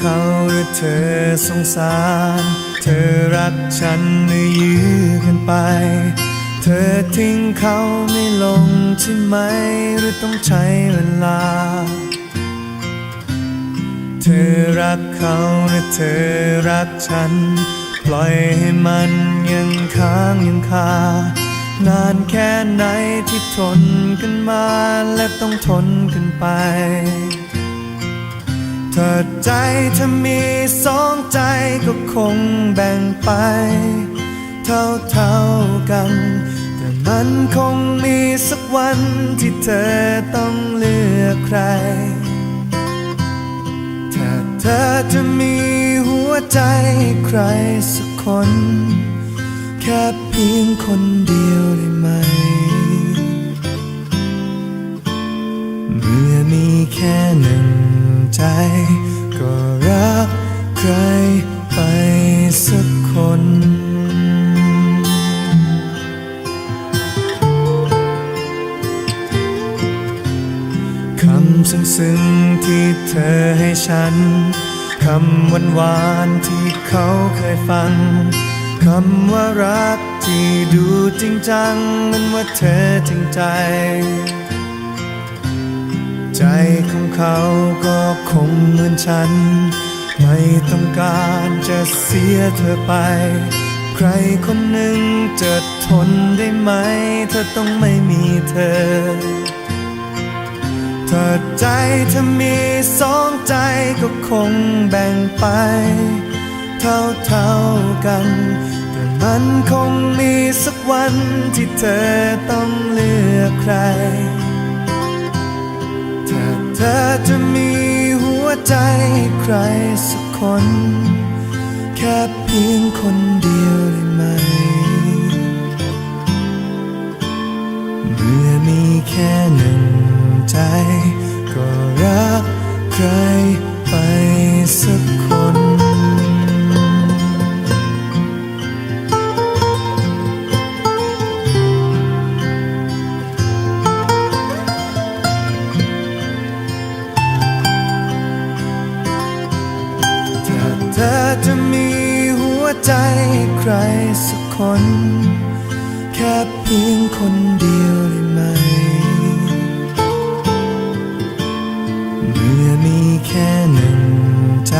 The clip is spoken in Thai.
เขาหรือเธอสงสาร เธอรักฉันหรือยื้อกันไป เธอทิ้งเขาไม่ลงใช่ไหมหรือต้องใช้เวลา เธอรักเขาหรือเธอรักฉัน ปล่อยให้มันยังค้างยังคานานแค่ไหนที่ทนกันมาและต้องทนกันไป เธอใจถ้ามีสองใจก็คงแบ่งไป เท่าเท่าๆกัน แต่มันคงมีสักวันที่เธอต้องเลือกใคร ถ้าเธอจะมีหัวใจใครสักคน แค่เพียงคนเดียวได้ไหม ใจก็รักใครไปสักคนคำซึ้งๆที่เธอให้ฉัน คำหวานหวานๆที่เขาเคยฟัง คำว่ารักที่ดูจริงจังมันว่าเธอจริงใจ ใจของเขาก็คงเหมือนฉัน ไม่ต้องการจะเสียเธอไป ใครคนหนึ่งจะทนได้ไหมเธอต้องไม่มีเธอ ถ้าใจถ้ามีสองใจก็คงแบ่งไป เท่าเท่าๆกัน แต่มันคงมีสักวันที่เธอต้องเลือกใคร ใจใครสักคน แค่เพียงคนเดียวได้ไหม เมื่อมีแค่หนึ่งใจ ก็รักใครไปสักคน อจะมีหัวใจใครสักคน แค่เพียงคนเดียวได้ไหม เมื่อมีแค่หนึ่งใจ